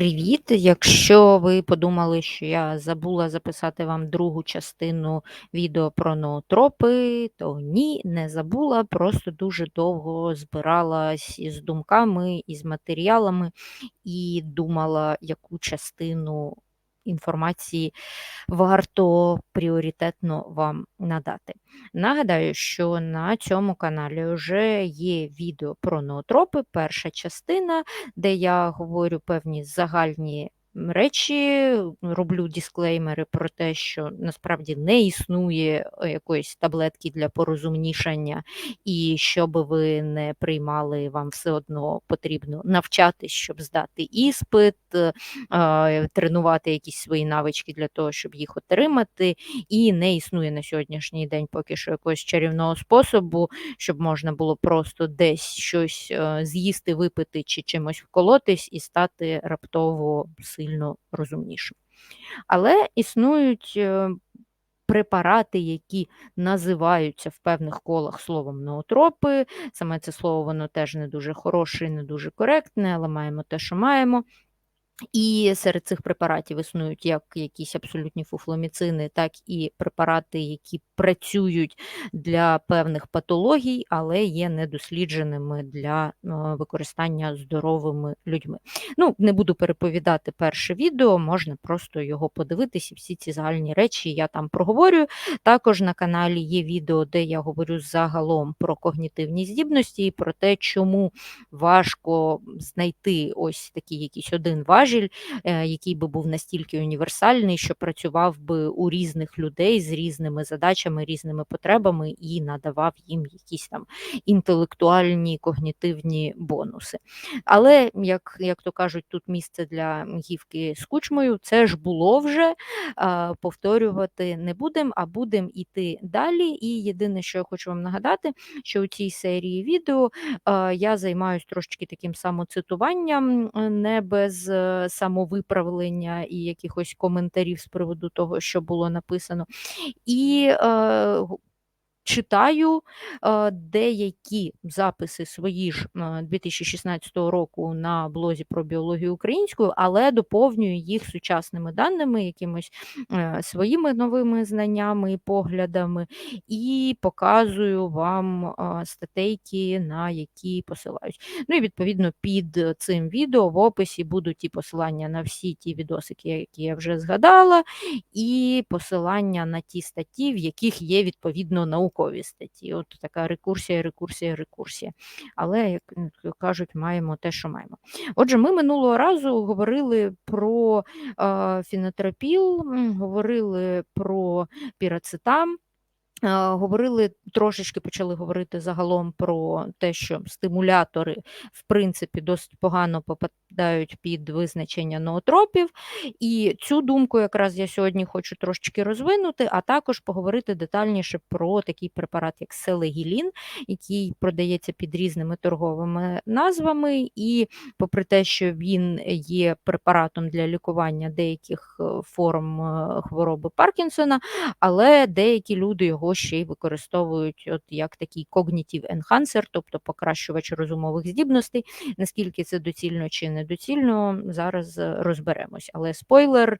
Привіт! Якщо ви подумали, що я забула записати вам другу частину відео про ноотропи, то ні, не забула, просто дуже довго збиралась із думками, із матеріалами і думала, яку частину інформації варто пріоритетно вам надати. Нагадаю, що на цьому каналі вже є відео про ноотропи, перша частина, де я говорю певні загальні речі, роблю дисклеймери про те, що насправді не існує е, якоїсь таблетки для порозумнішання, і що би ви не приймали, вам все одно потрібно навчатись, щоб здати іспит, е, тренувати якісь свої навички для того, щоб їх отримати. І не існує на сьогоднішній день поки що якогось чарівного способу, щоб можна було просто десь щось е, з'їсти, випити чи чимось вколотись і стати раптово сильно розумнішим. Але існують е, препарати, які називаються в певних колах словом ноотропи. Саме це слово воно теж не дуже хороше не дуже коректне, але маємо те, що маємо. І серед цих препаратів існують як якісь абсолютні фуфломіцини, так і препарати, які працюють для певних патологій, але є недослідженими для е, використання здоровими людьми. Ну, не буду переповідати перше відео, можна просто його подивитися. Всі ці загальні речі я там проговорюю. Також на каналі є відео, де я говорю загалом про когнітивні здібності і про те, чому важко знайти ось такий якийсь один важіль, е, який би був настільки універсальний, що працював би у різних людей з різними задачами, різними потребами і надавав їм якісь там інтелектуальні когнітивні бонуси. Але, як як то кажуть, тут місце для гівки з кучмою, це ж було вже, повторювати не будемо, а будемо йти далі. І єдине, що я хочу вам нагадати, що у цій серії відео я займаюся трошечки таким самоцитуванням, не без е, самовиправлення і якихось коментарів з приводу того, що було написано. І е, читаю деякі записи свої ж 2016 року на блозі про біологію українською, але доповнюю їх сучасними даними, якимось е, своїми новими знаннями і поглядами, і показую вам статейки, на які посилаюсь. Ну і відповідно під цим відео в описі будуть ті посилання на всі ті відосики, які я вже згадала, і посилання на ті статті, в яких є відповідно наукові наукові статті. От така рекурсія, рекурсія, рекурсія. Але, як кажуть, маємо те, що маємо. Отже, ми минулого разу говорили про е, фінотропіл, говорили про пірацетам. Говорили трошечки почали говорити загалом про те, що стимулятори, в принципі, досить погано попадають під визначення ноотропів. І цю думку якраз я сьогодні хочу трошечки розвинути, а також поговорити детальніше про такий препарат, як селегілін, який продається під різними торговими назвами. І, попри те, що він є препаратом для лікування деяких е, форм е, хвороби Паркінсона, але деякі люди його ще й використовують от як такий cognitive enhancer, тобто покращувач розумових здібностей. Наскільки це доцільно чи недоцільно, зараз е, розберемось. Але спойлер, е,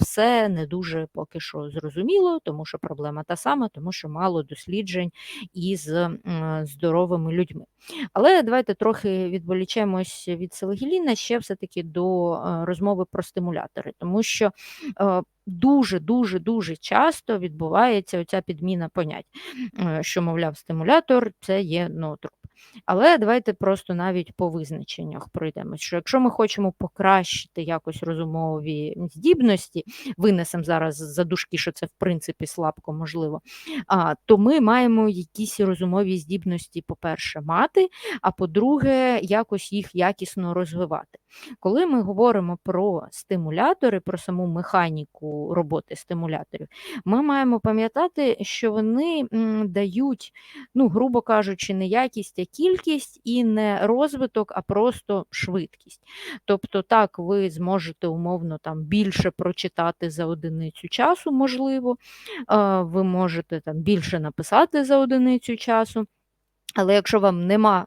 все не дуже поки що зрозуміло, тому що проблема та сама, тому що мало досліджень із здоровими людьми. Але давайте трохи відволічемось від селегіліна ще все-таки до е, розмови про стимулятори, тому що дуже-дуже дуже часто відбувається оця підміна понять, е, що, мовляв, стимулятор це є ноотроп. Але давайте просто навіть по визначеннях пройдемо, що якщо ми хочемо покращити якось розумові здібності, винесемо зараз за дужки, що це в принципі слабко можливо, то ми маємо якісь розумові здібності, по-перше, мати, а по-друге, якось їх якісно розвивати. Коли ми говоримо про стимулятори, про саму механіку роботи стимуляторів, ми маємо пам'ятати, що вони дають, ну, грубо кажучи, не якість, а кількість і не розвиток, а просто швидкість. Тобто, так, ви зможете умовно там більше прочитати за одиницю часу, можливо, ви можете там більше написати за одиницю часу. Але якщо вам нема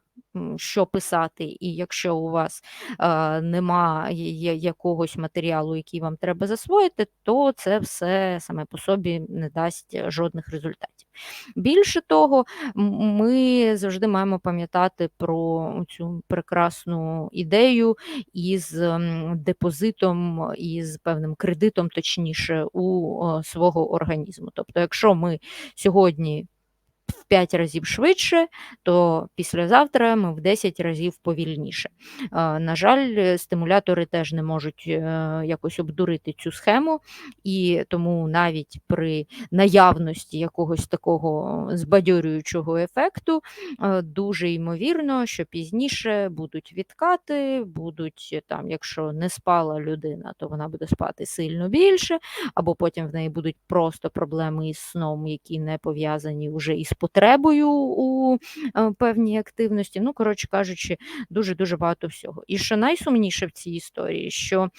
що писати, і якщо у вас, е, нема якогось матеріалу, який вам треба засвоїти, то це все саме по собі не дасть жодних результатів. Більше того, ми завжди маємо пам'ятати про цю прекрасну ідею із, депозитом, із певним кредитом, точніше, у, свого організму. Тобто, якщо ми сьогодні в 5 разів швидше, то післязавтра ми в 10 разів повільніше. Е, на жаль, стимулятори теж не можуть, е, якось обдурити цю схему, і тому навіть при наявності якогось такого збадьорюючого ефекту, е, дуже ймовірно, що пізніше будуть відкати, будуть там, якщо не спала людина, то вона буде спати сильно більше, або потім в неї будуть просто проблеми із сном, які не пов'язані уже із потребою у, е, певній активності. Ну, коротше кажучи, дуже-дуже багато всього. І що найсумніше в цій історії, що,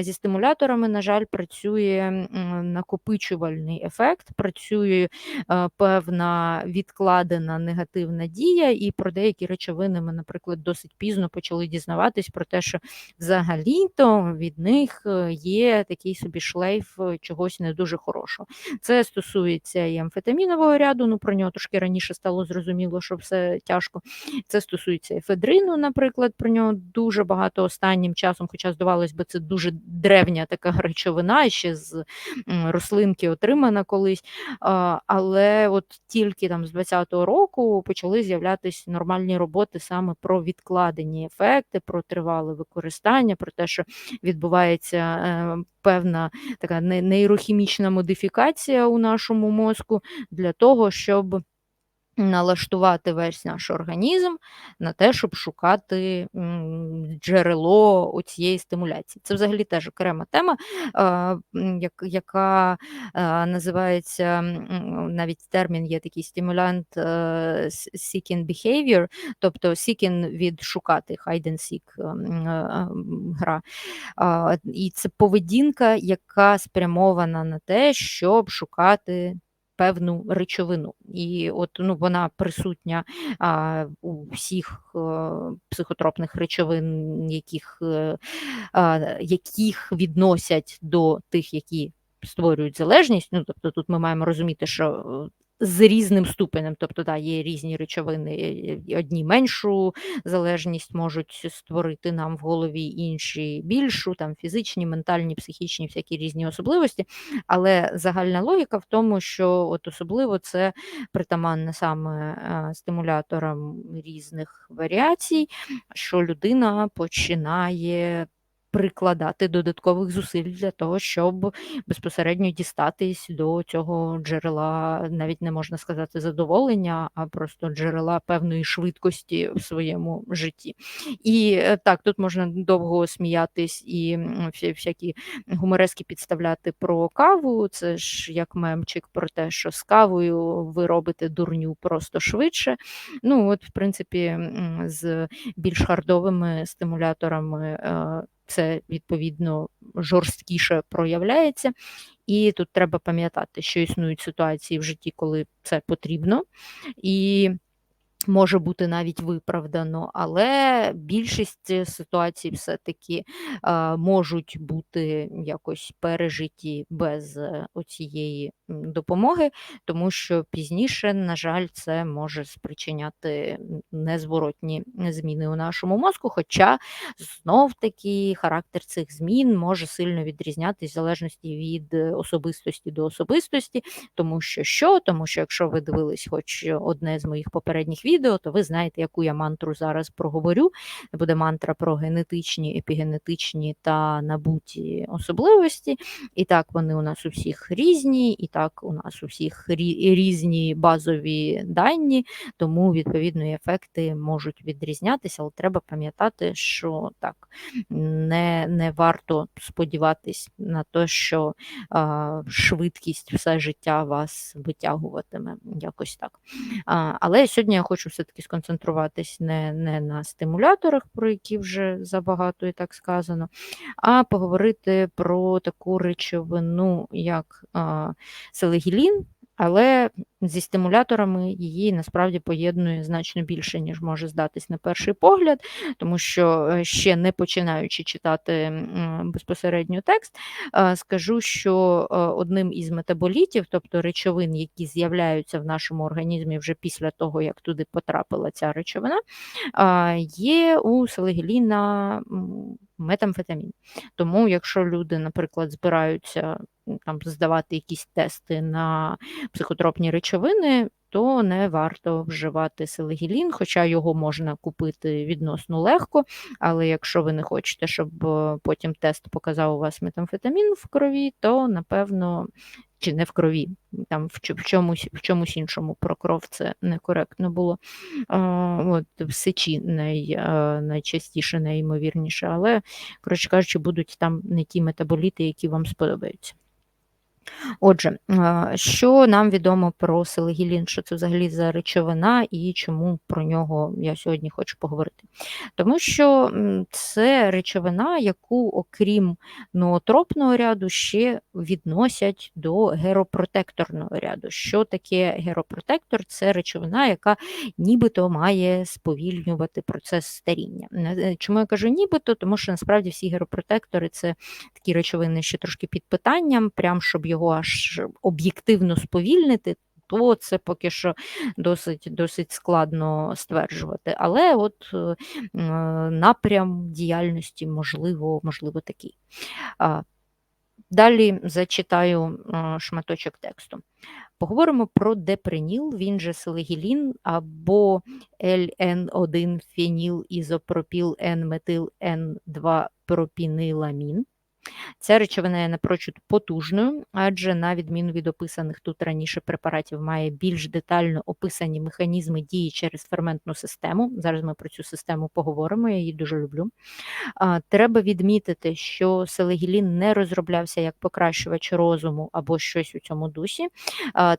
зі стимуляторами, на жаль, працює, накопичувальний ефект, працює, е, певна відкладена негативна дія, і про деякі речовини ми, наприклад, досить пізно почали дізнаватись про те, що взагалі-то від них, е, є такий собі шлейф чогось не дуже хорошого. Це стосується і амфетамінового ряду, ну, про нього трошки раніше стало зрозуміло, що все тяжко. Це стосується ефедрину, наприклад, про нього дуже багато останнім часом, хоча, здавалось би, це дуже древня така речовина, ще з рослинки отримана колись. Але от тільки там з 20-го року почали з'являтися нормальні роботи саме про відкладені ефекти, про тривале використання, про те, що відбувається е, певна така нейрохімічна модифікація у нашому мозку для того, щоб налаштувати весь наш організм на те, щоб шукати, джерело оцієї стимуляції. Це взагалі теж окрема тема, яка, називається, навіть термін є такий стимулянт, е, seeking behavior, тобто seeking від шукати, hide and seek, е, гра. І це поведінка, яка спрямована на те, щоб шукати певну речовину. І от, ну, вона присутня, а, у всіх, а, психотропних речовин, яких, е, а, яких відносять до тих, які створюють залежність. Ну, тобто тут ми маємо розуміти, що з різним ступенем, тобто, да, є різні речовини, одні меншу залежність можуть створити нам в голові, інші більшу, там фізичні, ментальні, психічні, всякі різні особливості. Але загальна логіка в тому, що от особливо це притаманне саме е, стимуляторам різних варіацій, що людина починає прикладати додаткових зусиль для того, щоб безпосередньо дістатись до цього джерела, навіть не можна сказати задоволення, а просто джерела певної швидкості в своєму житті. І е, так, тут можна довго сміятись і всякі гуморески підставляти про каву. Це ж як мемчик про те, що з кавою ви робите дурню просто швидше. Ну, от, в принципі, з більш хардовими стимуляторами. Це відповідно жорсткіше проявляється. І тут треба пам'ятати, що існують ситуації в житті, коли це потрібно. І може бути навіть виправдано, але більшість ситуацій все-таки е, можуть бути якось пережиті без е, оцієї допомоги, тому що пізніше, на жаль, це може спричиняти незворотні зміни у нашому мозку. Хоча знов таки характер цих змін може сильно відрізнятися в залежності від особистості до особистості, тому що що? Тому що якщо ви дивились хоч одне з моїх попередніх відео, то ви знаєте, яку я мантру зараз проговорю. Буде мантра про генетичні, епігенетичні та набуті особливості. І так вони у нас у всіх різні. і так у нас у всіх різні базові дані, тому відповідно ефекти можуть відрізнятися, але треба пам'ятати, що так не не варто сподіватись на те, що а, швидкість все життя вас витягуватиме якось так. А, Але сьогодні я хочу все-таки сконцентруватись не, не на стимуляторах, про які вже забагато і так сказано, а поговорити про таку речовину, як селегілін, Але зі стимуляторами її насправді поєднує значно більше, ніж може здатись на перший погляд, тому що е, ще не починаючи читати безпосередньо текст, скажу, що е, одним із метаболітів, тобто речовин, які з'являються в нашому організмі вже після того, як туди потрапила ця речовина, є у селегіліна метамфетамін. Тому, якщо люди, наприклад, збираються там здавати якісь тести на психотропні речовини, то не варто вживати селегілін, хоча його можна купити відносно легко. Але якщо ви не хочете, щоб е, потім тест показав у вас метамфетамін в крові, то напевно. Чи не в крові, там в чомусь в чомусь іншому про кров це некоректно було. От, В сечі най, найчастіше, найімовірніше, але, коротше кажучи, будуть там не ті метаболіти, які вам сподобаються. Отже, що нам відомо про селегілін, що це взагалі за речовина і чому про нього я сьогодні хочу поговорити? Тому що це речовина, яку, окрім ноотропного ряду, ще відносять до геропротекторного ряду. Що таке геропротектор? Це речовина, яка нібито має сповільнювати процес старіння. Е, чому я кажу нібито? Тому що насправді всі геропротектори це такі речовини, ще трошки під питанням, прям щоб його аж об'єктивно сповільнити, то це поки що досить досить складно стверджувати. Але от е, напрям діяльності можливо, можливо такий. Далі зачитаю шматочок тексту. Поговоримо про депреніл, він же селегілін або LN1 феніл ізопропіл N-метил N2 пропіниламін. Ця речовина є напрочуд потужною, адже, на відміну від описаних тут раніше препаратів, має більш детально описані механізми дії через ферментну систему. Зараз ми про цю систему поговоримо, я її дуже люблю. Треба відмітити, що селегілін не розроблявся як покращувач розуму або щось у цьому дусі.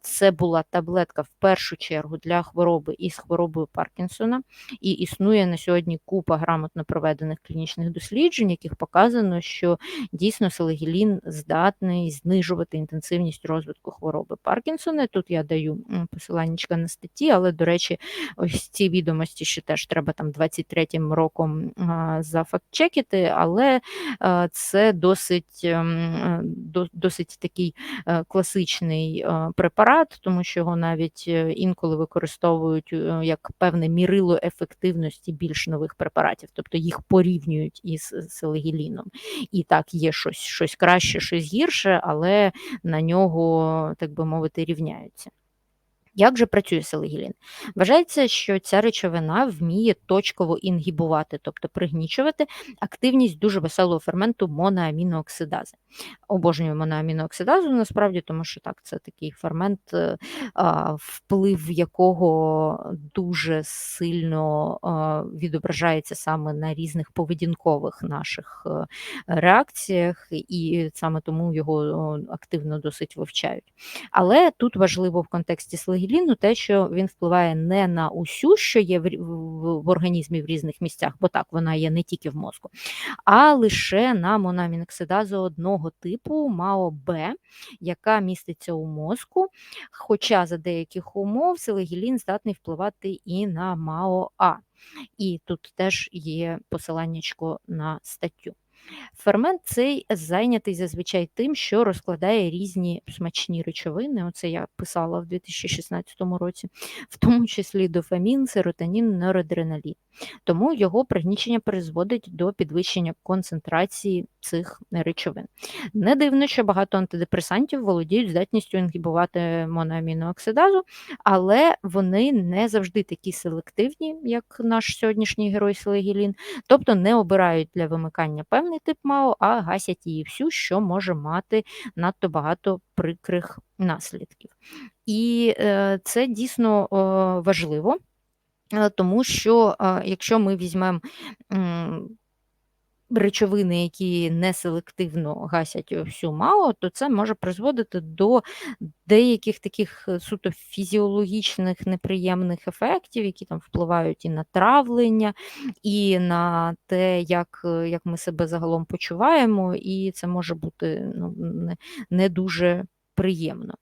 Це була таблетка в першу чергу для хвороби із хворобою Паркінсона, і існує на сьогодні купа грамотно проведених клінічних досліджень, яких показано, що дійсно селегілін здатний знижувати інтенсивність розвитку хвороби Паркінсона. Тут я даю посилання на статті, але, до речі, ось ці відомості ще теж треба там 23-м роком зафактчекити, але це досить ем, досить такий е, класичний е, препарат, тому що його навіть е, інколи використовують як певне мірило ефективності більш нових препаратів, тобто їх порівнюють із селегіліном. І так, є щось, щось краще, щось гірше, але на нього, так би мовити, рівняються. Як же працює селегілін? Вважається, що ця речовина вміє точково інгібувати, тобто пригнічувати активність дуже веселого ферменту моноамінооксидази. Обожнюю моноамінооксидазу насправді, тому що так, це такий фермент, е, вплив якого дуже сильно відображається саме на різних поведінкових наших е, реакціях, і саме тому його активно досить вивчають. Але тут важливо в контексті селегіліну геліну те, що він впливає не на усю, що є в, в, в організмі в різних місцях, бо так вона є не тільки в мозку, а лише на монаміноксидазу одного типу МАО-Б, яка міститься у мозку. Хоча за деяких умов селегілін здатний впливати і на МАО-А. І тут теж є посиланнячко на статтю. Фермент цей зайнятий зазвичай тим, що розкладає різні смачні речовини. Оце я писала в 2016 році, в тому числі дофамін, серотонін, норадреналін. Тому його пригнічення призводить до підвищення концентрації цих речовин. Не дивно, що багато антидепресантів володіють здатністю інгібувати моноамінооксидазу, але вони не завжди такі селективні, як наш сьогоднішній герой Селегілін, тобто не обирають для вимикання певний тип МАО, а гасять її всю, що може мати надто багато прикрих наслідків. І е, це дійсно е, важливо. Е, тому що якщо ми візьмемо речовини, які неселективно гасять всю МАО, то це може призводити до деяких таких е, суто фізіологічних неприємних ефектів, які там впливають і на травлення, і на те, як е, як ми себе загалом почуваємо, і це може бути ну, не, не дуже приємно.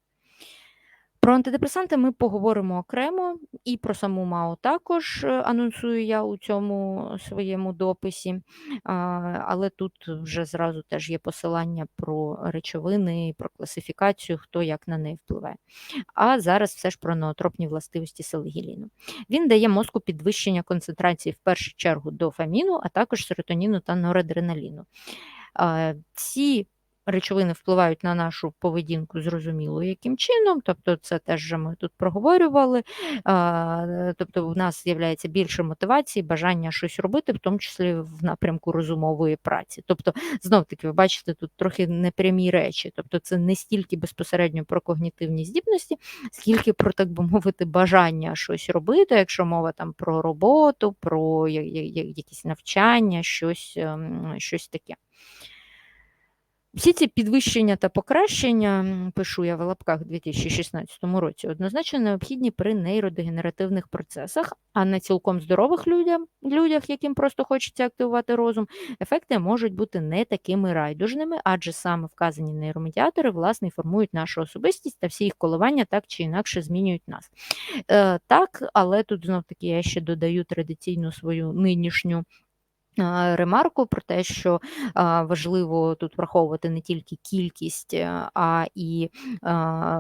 Про антидепресанти ми поговоримо окремо, і про саму МАО також е, анонсую я у цьому своєму дописі, але тут вже зразу теж є посилання про речовини, про класифікацію, хто як на неї впливає. А зараз все ж про ноотропні властивості селегіліну. Він дає мозку підвищення концентрації в першу чергу дофаміну, а також серотоніну та норадреналіну. Ці речовини впливають на нашу поведінку зрозуміло, яким чином, тобто це теж вже ми тут проговорювали. Тобто в нас з'являється більше мотивації, бажання щось робити, в тому числі в напрямку розумової праці. Тобто, знов таки, ви бачите, тут трохи непрямі речі. Тобто, це не стільки безпосередньо про когнітивні здібності, скільки про, так би мовити, бажання щось робити, якщо мова там про роботу, про якісь навчання, щось, ем, щось таке. Всі ці підвищення та покращення, пишу я в лапках у 2016 році, однозначно необхідні при нейродегенеративних процесах, а на цілком здорових людям, людях, яким просто хочеться активувати розум, ефекти можуть бути не такими райдужними, адже саме вказані нейромедіатори власне формують нашу особистість та всі їх коливання так чи інакше змінюють нас. Е, Так, але тут знов таки я ще додаю традиційну свою нинішню ремарку про те, що важливо тут враховувати не тільки кількість, е, а і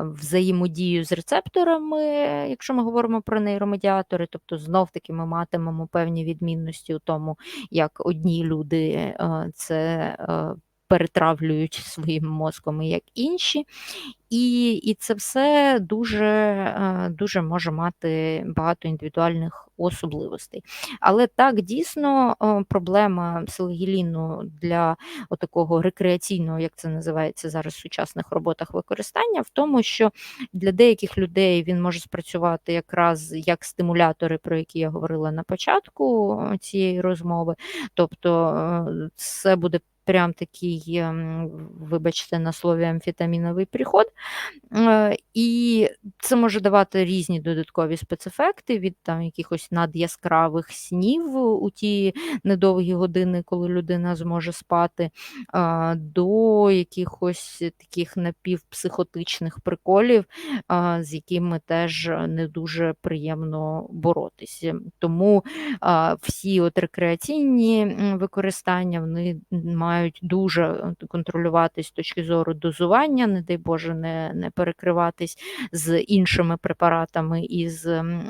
взаємодію з рецепторами, якщо ми говоримо про нейромедіатори, тобто знов-таки ми матимемо певні відмінності у тому, як одні люди е, це е, перетравлюють своїм мозком, як інші. І і це все дуже е, дуже може мати багато індивідуальних особливостей. Але так, дійсно, е, проблема селегіліну для такого рекреаційного, як це називається зараз в сучасних роботах використання, в тому, що для деяких людей він може спрацювати якраз як стимулятори, про які я говорила на початку цієї розмови. Тобто е, це буде прям такий, вибачте, на слові амфетаміновий приход. І це може давати різні додаткові спецефекти від там якихось надяскравих снів у ті недовгі години, коли людина зможе спати, до якихось таких напівпсихотичних приколів, з якими теж не дуже приємно боротися. Тому всі от рекреаційні використання вони мають мають дуже е, контролюватись з точки зору дозування, не дай Боже, не не перекриватись з іншими препаратами із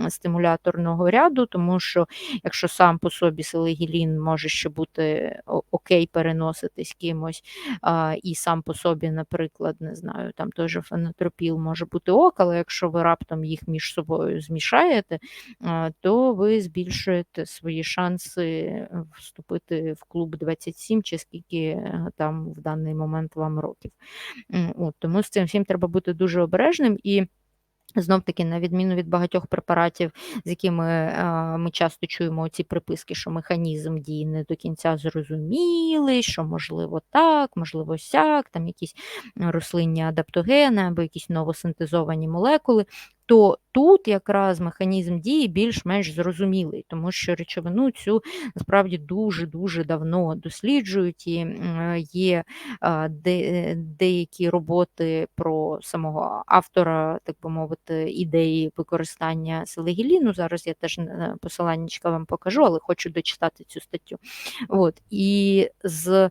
стимуляторного ряду, тому що якщо сам по собі селегілін може ще бути окей, переноситись кимось, а, і сам по собі, наприклад, не знаю, там той же фенотропіл може бути ок, але якщо ви раптом їх між собою змішаєте, а, то ви збільшуєте свої шанси вступити в клуб 27 чи скільки скільки е, там в даний момент вам років. От, Тому з цим всім треба бути дуже обережним і. Знов таки, на відміну від багатьох препаратів, з якими а, ми часто чуємо ці приписки, що механізм дії не до кінця зрозумілий, що можливо так, можливо сяк, там якісь рослинні адаптогени або якісь новосинтезовані молекули то тут якраз механізм дії більш-менш зрозумілий, тому що речовину цю насправді дуже-дуже давно досліджують і є деякі роботи про самого автора, так би мовити, ідеї використання селегіліну. Зараз я теж посиланнячка вам покажу, але хочу дочитати цю статтю. От. І з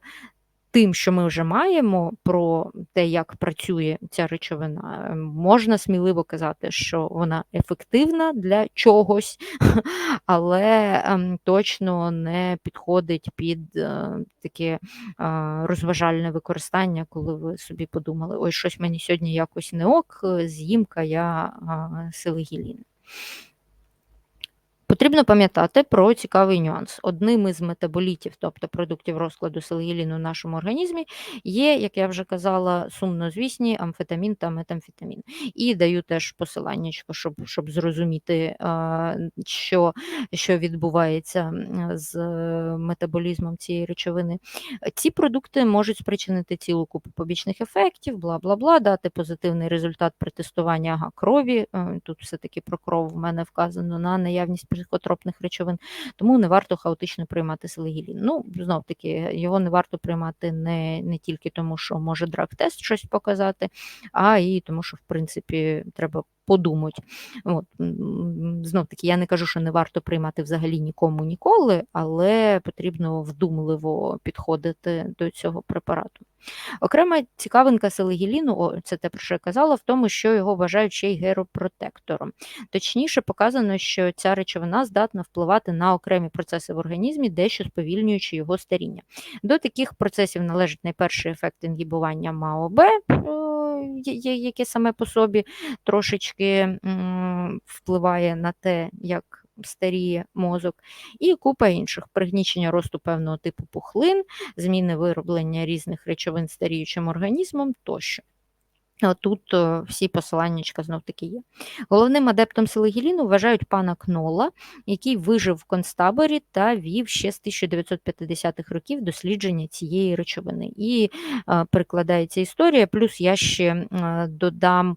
тим, що ми вже маємо про те, як працює ця речовина, ем, можна сміливо казати, що вона ефективна для чогось, але ем, точно не підходить під е, таке розважальне використання, коли ви собі подумали, ой, щось мені сьогодні якось не ок, з'їмка я силигілін. Потрібно пам'ятати про цікавий нюанс. Одним із метаболітів, тобто продуктів розкладу селгіліну в нашому організмі, є, як я вже казала, сумнозвісні амфетамін та метамфетамін. І даю теж посилання, щоб щоб зрозуміти, що що відбувається з метаболізмом цієї речовини. Ці продукти можуть спричинити цілу купу побічних ефектів, бла бла бла, дати позитивний результат при тестуванні крові. Е, тут все-таки про кров в мене вказано на наявність психотропних речовин, тому не варто хаотично приймати селегілін. Ну, знов таки, його не варто приймати не не тільки тому, що може драг-тест щось показати, а і тому, що в принципі треба подумать. От, знов-таки, я не кажу, що не варто приймати взагалі нікому ніколи, але потрібно вдумливо підходити до цього препарату. Окрема цікавинка селигіліну, о, це те, про що я казала, в тому, що його вважають ще й геропротектором. Точніше, показано, що ця речовина здатна впливати на окремі процеси в організмі, дещо сповільнюючи його старіння. До таких процесів належить найперший ефект інгібування МАОБ, е, яке саме по собі трошечки м, впливає на те, як старіє мозок, і купа інших пригнічення росту певного типу пухлин, зміни вироблення різних речовин старіючим організмом тощо. Тут е, всі посиланнячка знов таки є. Головним адептом селигіліну вважають пана Кнола, який вижив в концтаборі та вів ще з 1950-х років дослідження цієї речовини. І е, прикладається історія, плюс я ще е, додам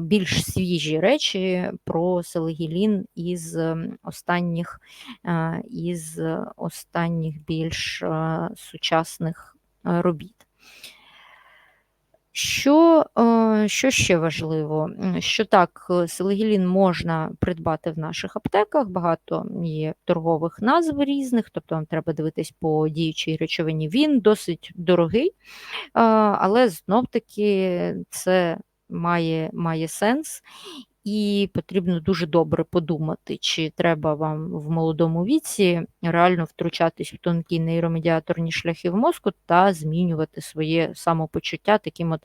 більш свіжі речі про селигілін із останніх, із останніх більш сучасних робіт. Що, е, що ще важливо? Що так, селегілін можна придбати в наших аптеках, багато є торгових назв різних, тобто вам треба дивитись по діючій речовині. Він досить дорогий, е, але знов-таки це має, має сенс. І потрібно дуже добре подумати, чи треба вам в молодому віці реально втручатись в тонкі нейромедіаторні шляхи в мозку та змінювати своє самопочуття таким от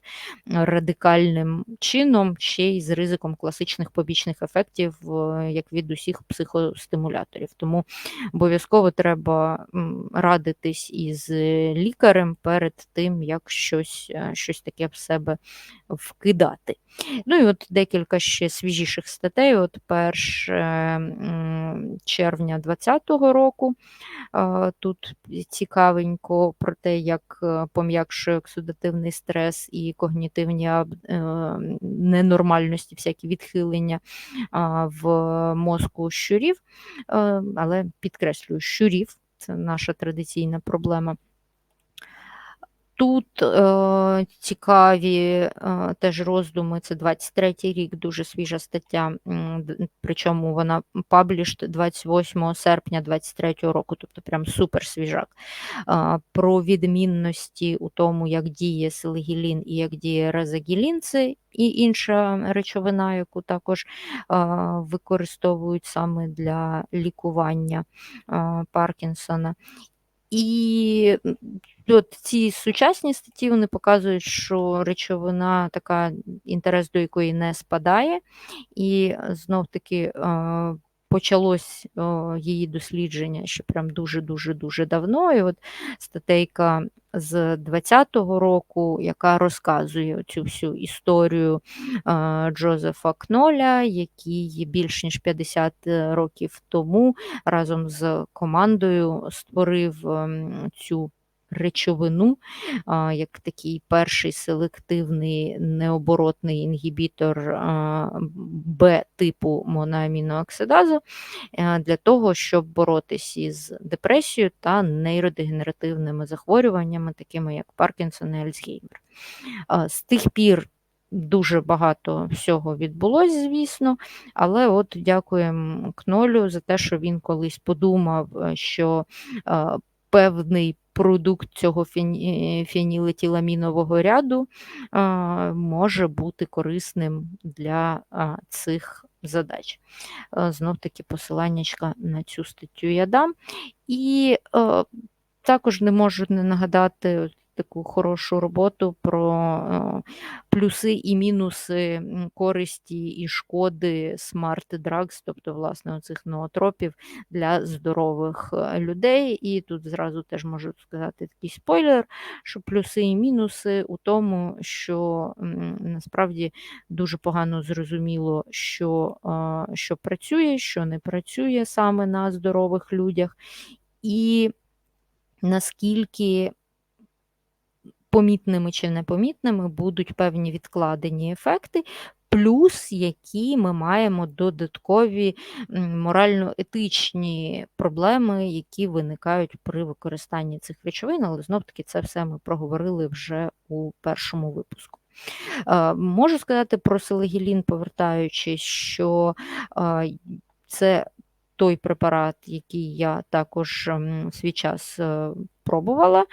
радикальним чином, ще й з ризиком класичних побічних ефектів, е, як від усіх психостимуляторів. Тому обов'язково треба радитись із лікарем перед тим, як щось, е, щось таке в себе вкидати. Ну і от декілька ще свіжіших статей. От 1 червня 2020 року. е, Тут цікавенько про те, як е, пом'якшує оксидативний стрес і когнітивні е, ненормальності, всякі відхилення в мозку щурів, Е, але підкреслюю, щурів це наша традиційна проблема. Тут е, цікаві е, теж роздуми, це 23-й рік, дуже свіжа стаття, причому вона паблішд 28 серпня 23-го року, тобто прям супер свіжак. Е, про відмінності у тому, як діє силигілін і як діє резагілін, це і інша речовина, яку також е, використовують саме для лікування е, Паркінсона. І от ці сучасні статті вони показують, що речовина така, інтерес до якої не спадає, і знов таки е, почалось е, її дослідження ще прям дуже-дуже дуже давно. І от статейка з 20-го року, яка розказує цю всю історію е, Джозефа Кноля, який більш ніж 50 років тому разом з командою створив ем, цю речовину, як такий перший селективний необоротний інгібітор Б-типу моноамінооксидазу е, для того, щоб боротися із депресією та нейродегенеративними захворюваннями, такими як Паркінсон і Альцгеймер. З тих пір дуже багато всього відбулося, звісно, але от дякуємо Кнолю за те, що він колись подумав, е, що е, певний продукт цього е, ряду е, може бути корисним для цих задач. Знов таки посиланнячка на цю статтю я дам. І е, також не можу не нагадати таку хорошу роботу про е, плюси і мінуси користі і шкоди drugs, тобто, власне, оцих ноотропів для здорових е, людей. І тут зразу теж можу сказати такий спойлер, що плюси і мінуси у тому, що насправді дуже погано зрозуміло, що, е, що працює, що не працює саме на здорових людях. І наскільки помітними чи непомітними будуть певні відкладені ефекти, плюс які ми маємо додаткові морально-етичні проблеми, які виникають при використанні цих речовин, але знов-таки це все ми проговорили вже у першому випуску. Е, можу сказати про селегілін, повертаючись, що е, це той препарат, який я також в свій час е, пробувала.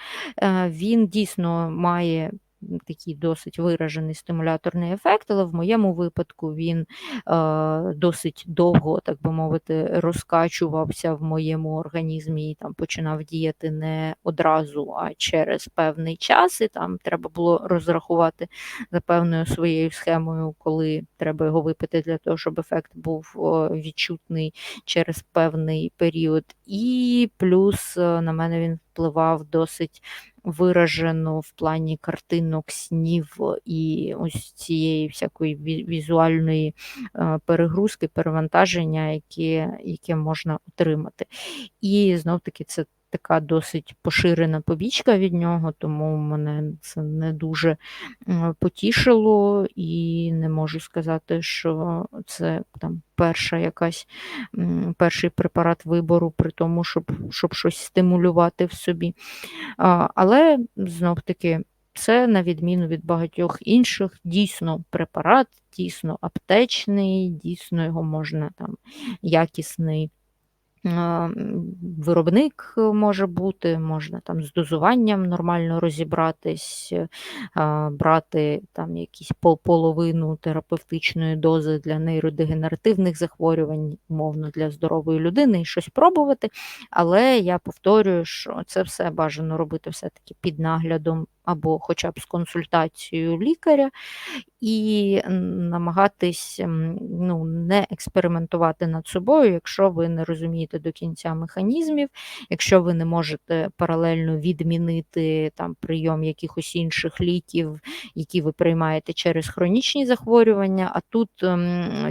Він дійсно має такий досить виражений стимуляторний ефект, але в моєму випадку він е, досить довго, так би мовити, розкачувався в моєму організмі і там починав діяти не одразу, а через певний час. І там треба було розрахувати за певною своєю схемою, коли треба його випити для того, щоб ефект був відчутний через певний період. І плюс е, на мене він впливав досить виражено в плані картинок, снів і ось цієї всякої візуальної е, перегрузки, перевантаження, яке, яке можна отримати. І знов таки це така досить поширена побічка від нього, тому мене це не дуже потішило, і не можу сказати, що це там перша якась перший препарат вибору, при тому, щоб щоб щось стимулювати в собі. Але знов таки. Це, на відміну від багатьох інших, дійсно препарат, дійсно аптечний, дійсно його можна там якісний Виробник може бути, можна там з дозуванням нормально розібратись, брати там якісь половину терапевтичної дози для нейродегенеративних захворювань, умовно для здорової людини і щось пробувати. Але я повторюю, що це все бажано робити все-таки під наглядом або хоча б з консультацією лікаря, і намагатись ну, не експериментувати над собою, якщо ви не розумієте до кінця механізмів, якщо ви не можете паралельно відмінити там прийом якихось інших ліків, які ви приймаєте через хронічні захворювання, а тут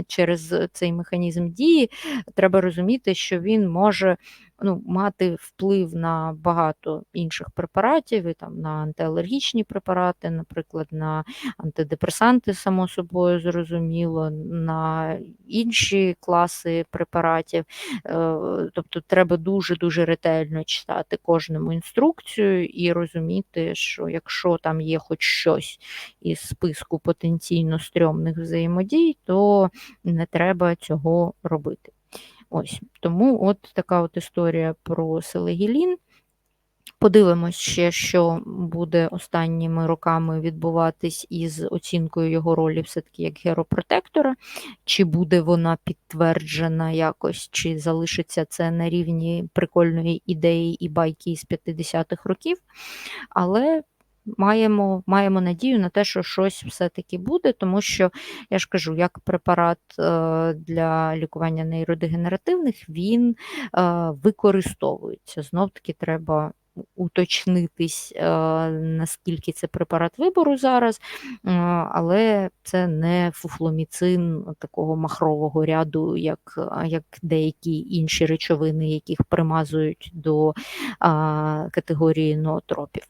через цей механізм дії треба розуміти, що він може ну, мати вплив на багато інших препаратів, і там на антиалергічні препарати, наприклад, на антидепресанти, само собою зрозуміло, на інші класи препаратів. Е, тобто треба дуже-дуже ретельно читати кожному інструкцію і розуміти, що якщо там є хоч щось із списку потенційно стрьомних взаємодій, то не треба цього робити. Ось Тому от така от історія про селегілін. Подивимось ще, що буде останніми роками відбуватись із оцінкою його ролі все-таки як геропротектора, чи буде вона підтверджена якось, чи залишиться це на рівні прикольної ідеї і байки з 50-х років. Але маємо маємо надію на те, що щось все-таки буде, тому що, я ж кажу, як препарат е, для лікування нейродегенеративних, він е, використовується. Знов-таки треба. Уточнитись, е, наскільки це препарат вибору зараз, але це не фуфломіцин такого махрового ряду, як як деякі інші речовини, яких примазують до категорії ноотропів.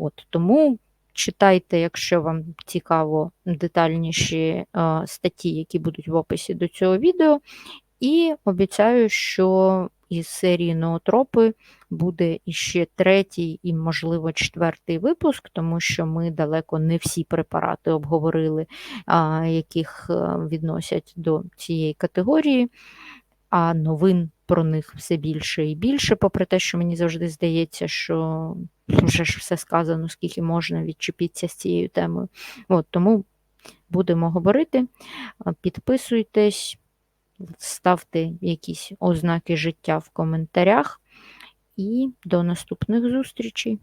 От, Тому читайте, якщо вам цікаво, детальніші е, статті, які будуть в описі до цього відео. І обіцяю, що із серії ноотропи буде іще третій і, можливо, четвертий випуск, тому що ми далеко не всі препарати обговорили, яких е, відносять до цієї категорії, а новин про них все більше і більше, попри те, що мені завжди здається, що вже ж все сказано, скільки можна відчепитися з цією темою. От, Тому будемо говорити. Підписуйтесь, ставте якісь ознаки життя в коментарях. І до наступних зустрічей!